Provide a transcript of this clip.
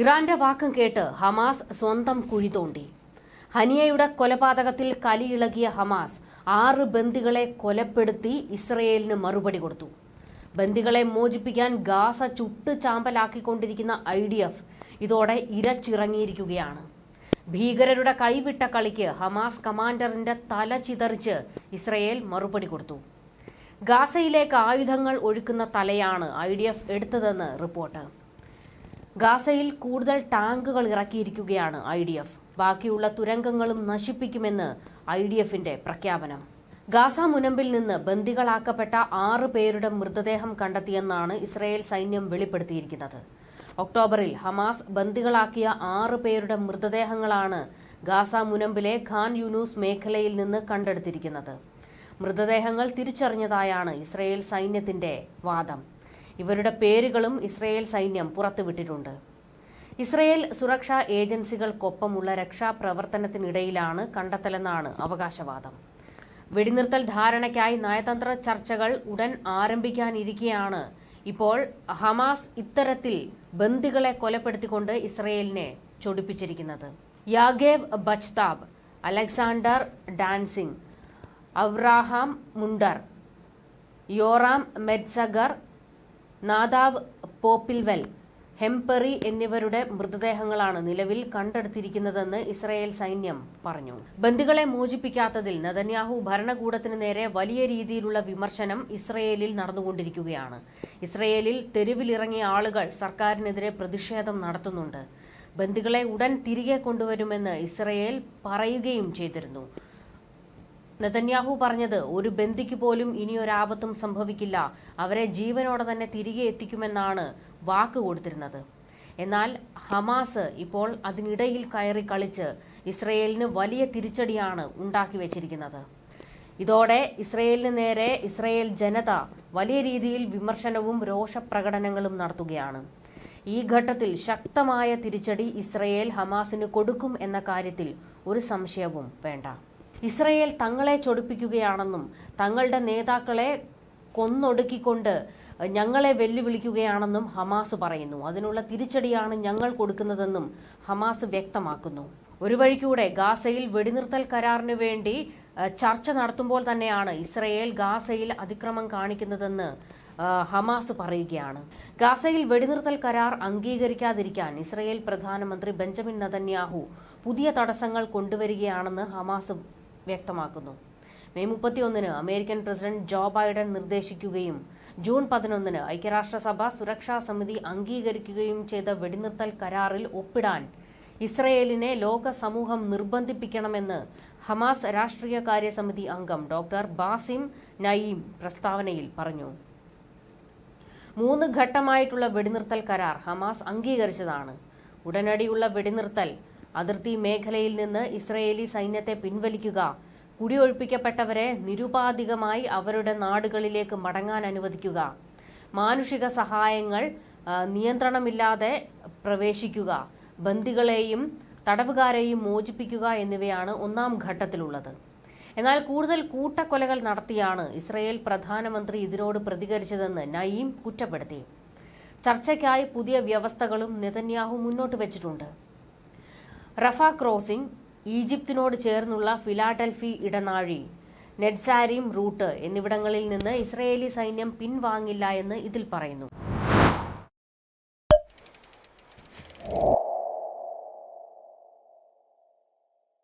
ഇറാന്റെ വാക്കും കേട്ട് ഹമാസ് സ്വന്തം കുഴി തോണ്ടി. ഹനിയയുടെ കൊലപാതകത്തിൽ കലിയിളകിയ ഹമാസ് ആറ് ബന്ദികളെ കൊലപ്പെടുത്തി ഇസ്രയേലിന് മറുപടി കൊടുത്തു. ബന്ദികളെ മോചിപ്പിക്കാൻ ഗാസ ചുട്ട് ചാമ്പലാക്കിക്കൊണ്ടിരിക്കുന്ന ഐ ഡി എഫ് ഇതോടെ ഇരച്ചിറങ്ങിയിരിക്കുകയാണ്. ഭീകരരുടെ കൈവിട്ട കളിക്ക് ഹമാസ് കമാൻഡറിന്റെ തല ചിതറിച്ച് ഇസ്രയേൽ മറുപടി കൊടുത്തു. ഗാസയിലേക്ക് ആയുധങ്ങൾ ഒഴുക്കുന്ന തലയാണ് ഐ ഡി എഫ് എടുത്തതെന്ന് റിപ്പോർട്ട്. ഗാസയിൽ കൂടുതൽ ടാങ്കുകൾ ഇറക്കിയിരിക്കുകയാണ് ഐ ഡി എഫ്. ബാക്കിയുള്ള തുരങ്കങ്ങളും നശിപ്പിക്കുമെന്ന് ഐ ഡി എഫിന്റെ പ്രഖ്യാപനം. ഗാസ മുനമ്പിൽ നിന്ന് ബന്ദികളാക്കപ്പെട്ട ആറ് പേരുടെ മൃതദേഹം കണ്ടെത്തിയെന്നാണ് ഇസ്രയേൽ സൈന്യം വെളിപ്പെടുത്തിയിരിക്കുന്നത്. ഒക്ടോബറിൽ ഹമാസ് ബന്ദികളാക്കിയ ആറ് പേരുടെ മൃതദേഹങ്ങളാണ് ഗാസ മുനമ്പിലെ ഖാൻ യൂനൂസ് മേഖലയിൽ നിന്ന് കണ്ടെടുത്തിരിക്കുന്നത്. മൃതദേഹങ്ങൾ തിരിച്ചറിഞ്ഞതായാണ് ഇസ്രയേൽ സൈന്യത്തിന്റെ വാദം. ഇവരുടെ പേരുകളും ഇസ്രയേൽ സൈന്യം പുറത്തുവിട്ടിട്ടുണ്ട്. ഇസ്രയേൽ സുരക്ഷാ ഏജൻസികൾക്കൊപ്പമുള്ള രക്ഷാപ്രവർത്തനത്തിനിടയിലാണ് കണ്ടെത്തലെന്നാണ് അവകാശവാദം. വെടിനിർത്തൽ ധാരണയ്ക്കായി നയതന്ത്ര ചർച്ചകൾ ഉടൻ ആരംഭിക്കാനിരിക്കെയാണ് ഇപ്പോൾ ഹമാസ് ഇത്തരത്തിൽ ബന്ദികളെ കൊലപ്പെടുത്തിക്കൊണ്ട് ഇസ്രയേലിനെ ചൊടിപ്പിച്ചിരിക്കുന്നത്. യാഗേവ് ബച്താബ് അലക്സാണ്ടർ ഡാൻസിംഗ് അവ്രാഹാം മുണ്ടർ യോറാം മെഡ്സഗർ നാദാവ് പോപ്പിൽവെൽ ഹെംപെറി എന്നിവരുടെ മൃതദേഹങ്ങളാണ് നിലവിൽ കണ്ടെടുത്തിരിക്കുന്നതെന്ന് ഇസ്രായേൽ സൈന്യം പറഞ്ഞു. ബന്ദികളെ മോചിപ്പിക്കാത്തതിൽ നദന്യാഹു ഭരണകൂടത്തിന് നേരെ വലിയ രീതിയിലുള്ള വിമർശനം ഇസ്രയേലിൽ നടന്നുകൊണ്ടിരിക്കുകയാണ്. ഇസ്രയേലിൽ തെരുവിലിറങ്ങിയ ആളുകൾ സർക്കാരിനെതിരെ പ്രതിഷേധം നടത്തുന്നുണ്ട്. ബന്ദികളെ ഉടൻ തിരികെ കൊണ്ടുവരുമെന്ന് ഇസ്രയേൽ പറയുകയും ചെയ്തിരുന്നു. നെതന്യാഹു പറഞ്ഞത് ഒരു ബന്ദിക്ക് പോലും ഇനിയൊരാപത്തും സംഭവിക്കില്ല. അവരെ ജീവനോടെ തന്നെ തിരികെ എത്തിക്കുമെന്നാണ് വാക്ക് കൊടുത്തിരുന്നത്. എന്നാൽ ഹമാസ് ഇപ്പോൾ അതിനിടയിൽ കയറി കളിച്ച് ഇസ്രയേലിന് വലിയ തിരിച്ചടിയാണ് ഉണ്ടാക്കി വെച്ചിരിക്കുന്നത്. ഇതോടെ ഇസ്രയേലിന് നേരെ ഇസ്രയേൽ ജനത വലിയ രീതിയിൽ വിമർശനവും രോഷപ്രകടനങ്ങളും നടത്തുകയാണ്. ഈ ഘട്ടത്തിൽ ശക്തമായ തിരിച്ചടി ഇസ്രയേൽ ഹമാസിന് കൊടുക്കും എന്ന കാര്യത്തിൽ ഒരു സംശയവും വേണ്ട. ഇസ്രയേൽ തങ്ങളെ ചൊടിപ്പിക്കുകയാണെന്നും തങ്ങളുടെ നേതാക്കളെ കൊന്നൊടുക്കിക്കൊണ്ട് ഞങ്ങളെ വെല്ലുവിളിക്കുകയാണെന്നും ഹമാസ് പറയുന്നു. അതിനുള്ള തിരിച്ചടിയാണ് ഞങ്ങൾ കൊടുക്കുന്നതെന്നും ഹമാസ് വ്യക്തമാക്കുന്നു. ഒരു വഴിക്കൂടെ ഗാസയിൽ വെടിനിർത്തൽ കരാറിനു വേണ്ടി ചർച്ച നടത്തുമ്പോൾ തന്നെയാണ് ഇസ്രയേൽ ഗാസയിൽ അതിക്രമം കാണിക്കുന്നതെന്ന് ഹമാസ് പറയുകയാണ്. ഗാസയിൽ വെടിനിർത്തൽ കരാർ അംഗീകരിക്കാതിരിക്കാൻ ഇസ്രയേൽ പ്രധാനമന്ത്രി ബെഞ്ചമിൻ നതന്യാഹു പുതിയ തടസ്സങ്ങൾ കൊണ്ടുവരികയാണെന്ന് ഹമാസ് വ്യക്തമാക്കുന്നു. മെയ് മുപ്പത്തിയൊന്നിന് അമേരിക്കൻ പ്രസിഡന്റ് ജോ ബൈഡൻ നിർദ്ദേശിക്കുകയും ജൂൺ പതിനൊന്നിന് ഐക്യരാഷ്ട്രസഭ സുരക്ഷാ സമിതി അംഗീകരിക്കുകയും ചെയ്ത വെടിനിർത്തൽ കരാറിൽ ഒപ്പിടാൻ ഇസ്രയേലിനെ ലോക സമൂഹം നിർബന്ധിപ്പിക്കണമെന്ന് ഹമാസ് രാഷ്ട്രീയകാര്യ സമിതി അംഗം ഡോക്ടർ ബാസിം നയീം പ്രസ്താവനയിൽ പറഞ്ഞു. മൂന്ന് ഘട്ടമായിട്ടുള്ള വെടിനിർത്തൽ കരാർ ഹമാസ് അംഗീകരിച്ചതാണ്. ഉടനടിയുള്ള വെടിനിർത്തൽ അതിർത്തി മേഖലയിൽ നിന്ന് ഇസ്രയേലി സൈന്യത്തെ പിൻവലിക്കുക. കുടിയൊഴിപ്പിക്കപ്പെട്ടവരെ നിരുപാധികമായി അവരുടെ നാടുകളിലേക്ക് മടങ്ങാൻ അനുവദിക്കുക. മാനുഷിക സഹായങ്ങൾ നിയന്ത്രണമില്ലാതെ പ്രവേശിക്കുക. ബന്ദികളെയും തടവുകാരെയും മോചിപ്പിക്കുക എന്നിവയാണ് ഒന്നാം ഘട്ടത്തിലുള്ളത്. എന്നാൽ കൂടുതൽ കൂട്ടക്കൊലകൾ നടത്തിയാണ് ഇസ്രയേൽ പ്രധാനമന്ത്രി ഇതിനോട് പ്രതികരിച്ചതെന്ന് നയീം കുറ്റപ്പെടുത്തി. ചർച്ചയ്ക്കായി പുതിയ വ്യവസ്ഥകളും നെതന്യാഹു മുന്നോട്ട് വെച്ചിട്ടുണ്ട്. റഫ ക്രോസിംഗ് ഈജിപ്തിനോട് ചേർന്നുള്ള ഫിലാഡൽഫി ഇടനാഴി നെഡ്സാരിം റൂട്ട് എന്നിവിടങ്ങളിൽ നിന്ന് ഇസ്രയേലി സൈന്യം പിൻവാങ്ങില്ല എന്ന് ഇതിൽ പറയുന്നു.